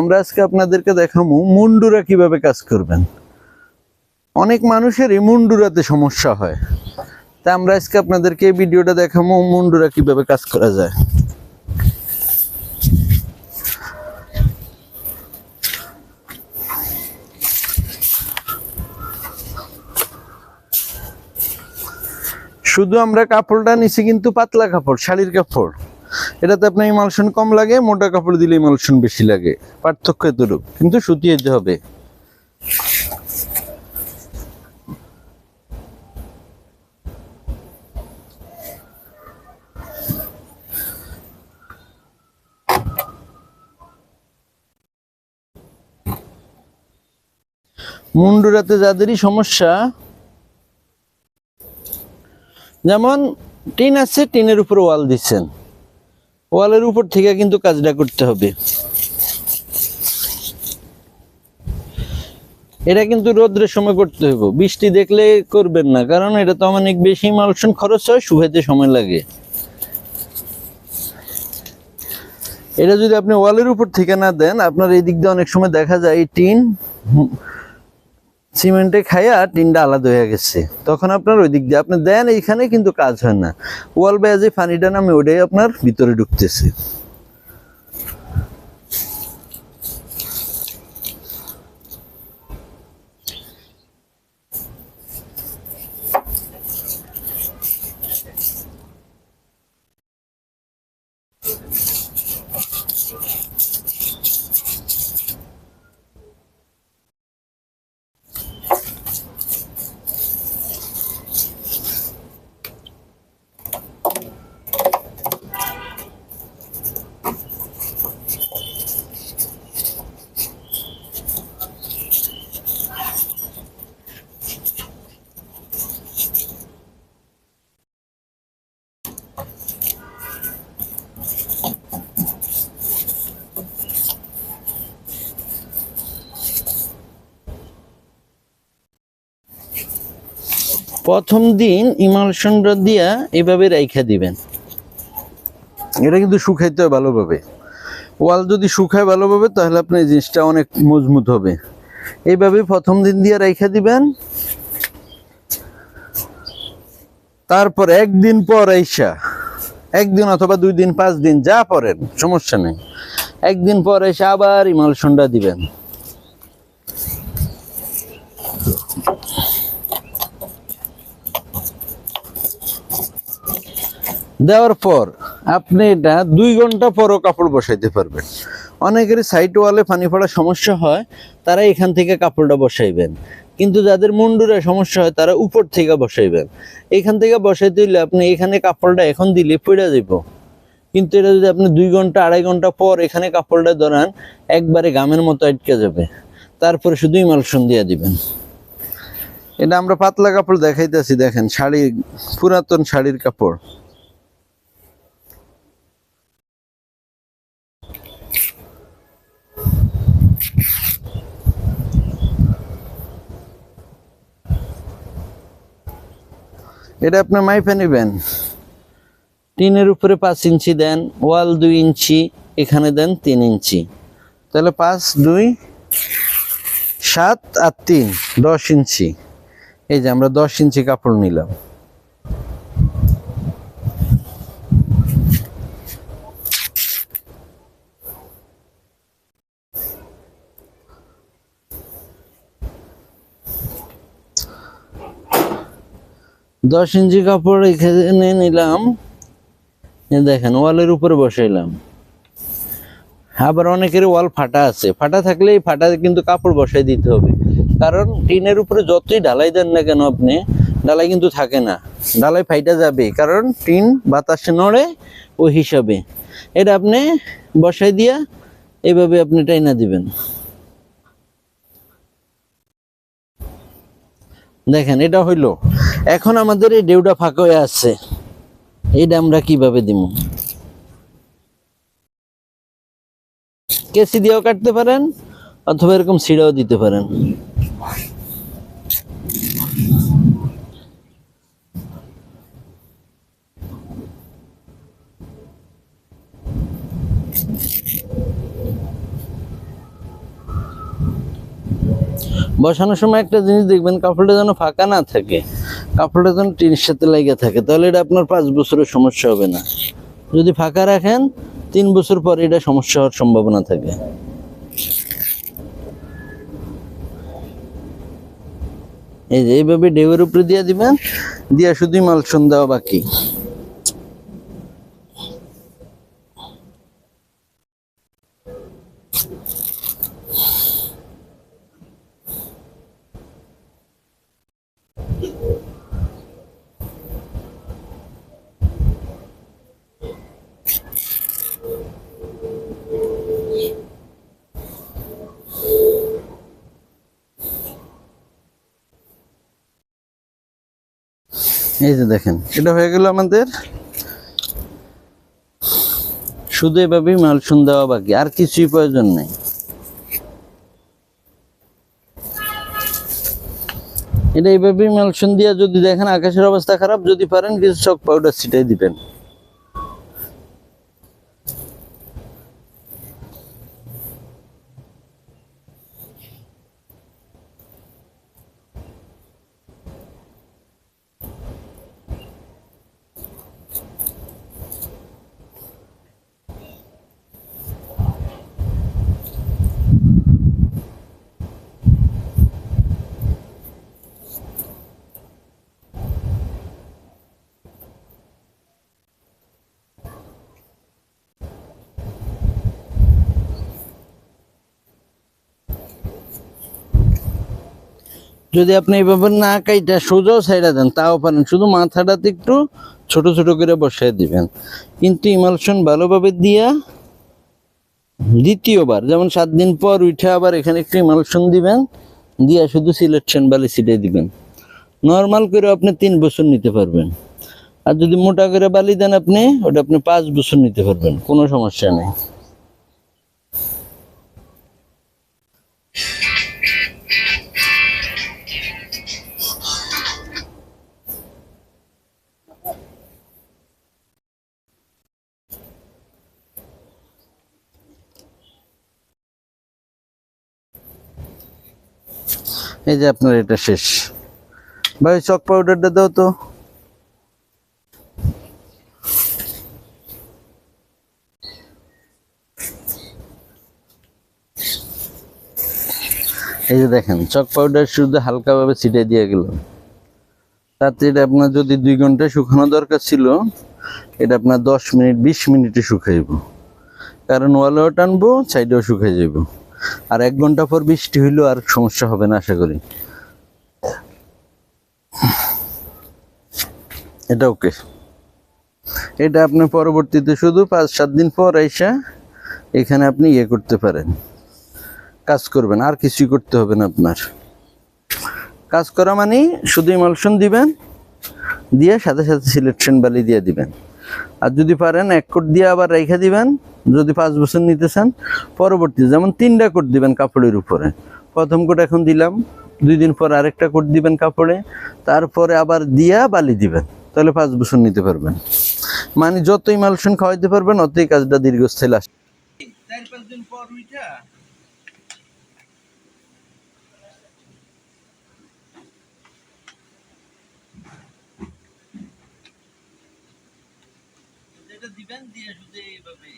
আমরা আজকে আপনাদেরকে দেখাবো মুন্ডুরা কীভাবে কাজ করবেন। অনেক মানুষের এই মুন্ডুরাতে সমস্যা হয়। তা আমরা আজকে আপনাদেরকে এই ভিডিওটা দেখাবো মুন্ডুরা কীভাবে কাজ করা যায়। শুধু আমরা কাপড়টা নিছি কিন্তু পাতলা কাপড়, শাড়ির কাপড়। এটাতে আপনার ইমালশন কম লাগে, মোটা কাপড় দিলে ইমালশন বেশি লাগে। পার্থক্য এতটুকু। কিন্তু সুতি যেতে হবে। মুন্ডুরাতে যাদেরই সমস্যা, যেমন টিন আছে, টিনের উপর ওয়াল দিচ্ছেন। ওয়ালের উপর থেকে কিন্তু কাজটা করতে হবে। এটা কিন্তু রোদ্রের সময় করতে হবে বৃষ্টি দেখলে করবেন না, কারণ এটা তো অনেক বেশি মালসন খরচ হয়, শুকাইতে সময় লাগে। এটা যদি আপনি ওয়ালের উপর থেকে না দেন, আপনার এই দিক দিয়ে অনেক সময় দেখা যায় টিন সিমেন্টে খাইয়া টিনটা আলাদা হয়ে গেছে। তখন আপনার ওই দিক দিয়ে, আপনি দেন এইখানে কিন্তু কাজ হয় না। ওয়াল বেয়া যে পানিটা নামে ওটাই আপনার ভিতরে ঢুকতেছে। প্রথম দিন ইমালশনটা দিয়া এভাবে রাইখা দিবেন। এটা কিন্তু শুকাইতে হয় ভালোভাবে। ওয়াল যদি শুকায় ভালোভাবে, তাহলে আপনার জিনিসটা অনেক মজবুত হবে। এইভাবে প্রথম দিন দিয়ে রাইখা দিবেন। তারপর একদিন পর আইসা, একদিন অথবা দুই দিন, পাঁচ দিন, যা পরেন, সমস্যা নেই। একদিন পর এসে আবার ইমালশনটা দিবেন। দেওয়ার পর আপনি এটা দুই ঘণ্টা পরও কাপড় বসাইতে পারবেন। অনেকেরই সাইড ওয়ালে পানি পড়ার সমস্যা হয়, তারা এখান থেকে কাপড়টা বসাইবেন। কিন্তু যাদের মুন্ডুরে সমস্যা হয়, তারা উপর থেকে বসাইবেন। এখান থেকে বসাইতে হইলে আপনি এখানে কাপড়টা এখন দিলে পড়ে যাব কিন্তু এটা যদি আপনি দুই ঘণ্টা, আড়াই ঘণ্টা পর এখানে কাপড়টা ধরান, একবারে গামের মতো আটকে যাবে। তারপরে শুধু ইমালশন দিয়ে দিবেন। এটা আমরা পাতলা কাপড় দেখাইতেছি, দেখেন শাড়ি পুরাতন শাড়ির কাপড়। এটা আপনার মাইফে নেবেন। টিনের উপরে পাঁচ ইঞ্চি দেন, ওয়াল দুই ইঞ্চি, এখানে দেন তিন ইঞ্চি। তাহলে পাঁচ, দুই, সাত আর তিন, দশ ইঞ্চি। এই যে আমরা দশ ইঞ্চি কাপড় নিলাম। দশ ইঞ্চি কাপড় এখানে নিলাম। দেখেন, ওয়ালের উপরে বসাইলাম। আবার অনেকের ওয়াল ফাটা আছে। ফাটা থাকলে এই ফাটা কিন্তু কাপড় বসাই দিতে হবে। কারণ টিনের উপরে যতই ঢালাই দেন না কেন আপনি, ঢালাই কিন্তু থাকে না। ঢালাই ফাইটা যাবে। কারণ টিন বাতাসে নড়ে ওই হিসাবে। এটা আপনি বসাই দিয়া এইভাবে আপনি টাইনা দিবেন। দেখেন, এটা হইল। এখন আমাদের এই ডেউটা ফাঁকা হয়ে আছে। এইটা আমরা কীভাবে দিব কেসি দিয়েও কাটতে পারেন, অথবা এরকম ছিঁড়াও দিতে পারেন। বসানোর সময় একটা জিনিস দেখবেন, কাপড়টা যেন ফাঁকা না থাকে। কাপড়টা যেন টিনের সাথে লেগে থাকে, তাহলে এটা আপনার পাঁচ বছরের সমস্যা হবে না। যদি ফাঁকা রাখেন, তিন বছর পরে এটা সমস্যা হওয়ার সম্ভাবনা থাকে। এই যে এইভাবে ঢেউয়ের উপরে দিয়ে দিবেন, দিয়া শুধুই মালসন দেওয়া বাকি। এই যে দেখেন, এটা হয়ে গেল আমাদের। শুধু এভাবেই মালসুন দেওয়া বাকি, আর কিছুই প্রয়োজন নেই। এটা এইভাবেই মালসুন দিয়ে যদি দেখেন আকাশের অবস্থা খারাপ, যদি পারেন কিছু চক পাউডার ছিটাই দিবেন। যদি আপনি এইভাবে না কাইটা সোজাও সাইডা দেন, তাও পারেন। শুধু মাথাটাতে একটু ছোট ছোট করে বসায় দিবেন। কিন্তু ইমালশন ভালোভাবে দিয়া দ্বিতীয়বার, যেমন সাত দিন পর উঠে আবার এখানে একটু ইমালশন দিবেন, দিয়া শুধু সিলেকশন বালি ছিটে দিবেন। নর্মাল করে আপনি তিন বছর নিতে পারবেন। আর যদি মোটা করে বালি দেন আপনি, ওটা আপনি পাঁচ বছর নিতে পারবেন, কোনো সমস্যা নেই। এই যে আপনার এটা শেষ। ভাই, চক পাউডারটা দাও তো। এই যে দেখেন, চক পাউডার শুধু হালকাভাবে ছিটে দিয়ে গেল তাতে এটা আপনার যদি দুই ঘণ্টা শুকানো দরকার ছিল, এটা আপনার দশ মিনিট, বিশ মিনিটে শুকাইব। কারণ ওয়ালেও টানবো সাইডেও শুকাই যাব আর এক ঘণ্টা পর বৃষ্টি হইলেও আর সমস্যা হবে না, আশা করি। এটা ওকে। এটা আপনি পরবর্তীতে শুধু পাঁচ, সাত দিন পর এসে এখানে আপনি ইয়ে করতে পারেন। কাজ করবেন, আর কিছুই করতে হবে না আপনার। কাজ করা মানে শুধু ইমালশন দিবেন, দিয়ে সাথে সাথে সিলেকশন বালি দিয়ে দিবেন। আর যদি পারেন এক কোট দিয়ে আবার রেখে দিবেন যদি পাঁচ বছর নিতে চান পরবর্তী যেমন তিনটা কোট দিবেন কাপড়ের উপরে। প্রথম কোট এখন দিলাম, দুই দিন পর আরেকটা কোট দিবেন কাপড়ে, তারপরে আবার দিয়া বালি দিবেন, তাহলে পাঁচ বছর নিতে পারবেন। মানে যতই মালসন খাওয়াইতে পারবেন, অতই কাজটা দীর্ঘস্থায়ী আসে চার পাঁচ দিন পর উইটা দিবেন, দিয়ে শুধু এইভাবে।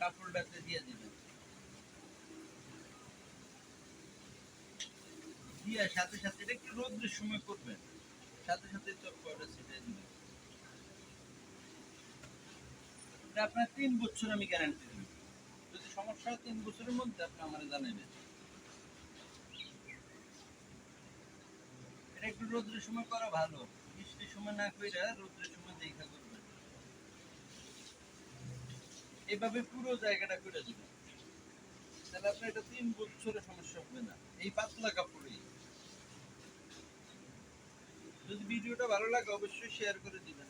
কাপড়টাতে দিয়ে দিবেন দিয়ে সাথে সাথে এটা একটু সময় করবেন সাথে সাথে আপনার তিন বছর আমি গ্যারান্টি যদি সমস্যা হয় তিন বছরের মধ্যে আপনি আমার জানাবেন এটা একটু রোদ্রের সময় করা ভালো। বৃষ্টির সময় না কইরা রোদ্রের সময় দেখা এইভাবে পুরো জায়গাটা করে যাবে। তাহলে আপনার এটা তিন বছরের সমস্যা হবে না। এই পাতলা কাপড়েই। যদি ভিডিওটা ভালো লাগে, অবশ্যই শেয়ার করে দিবেন।